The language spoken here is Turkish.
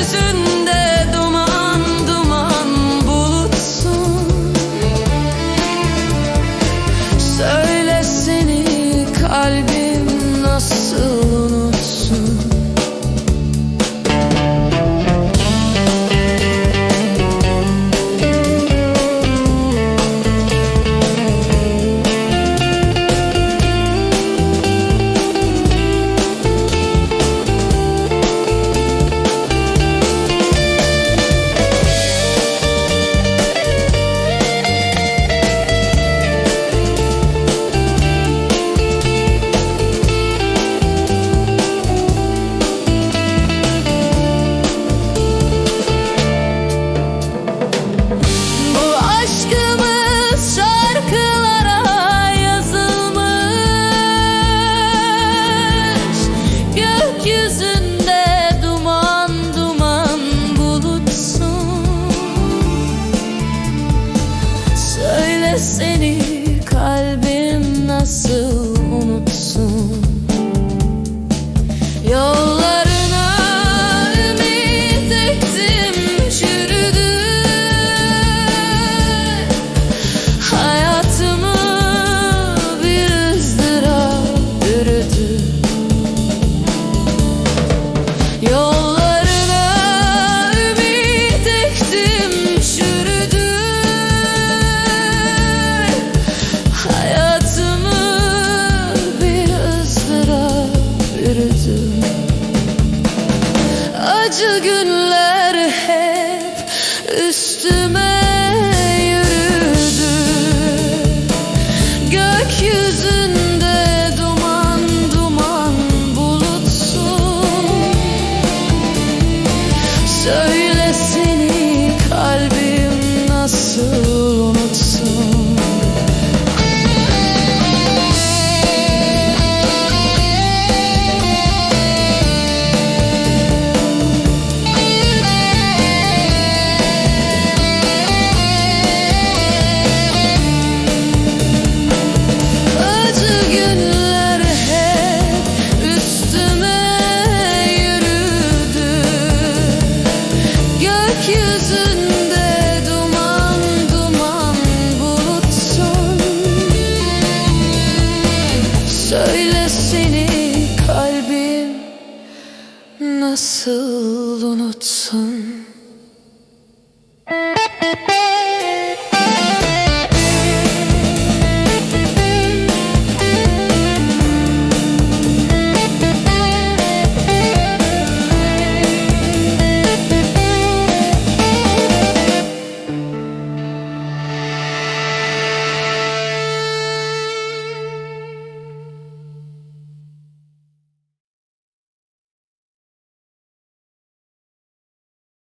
Gökyüzünde duman duman bulutsun. Söylesini kalbim acı günler hep üstüme nasıl unutsun?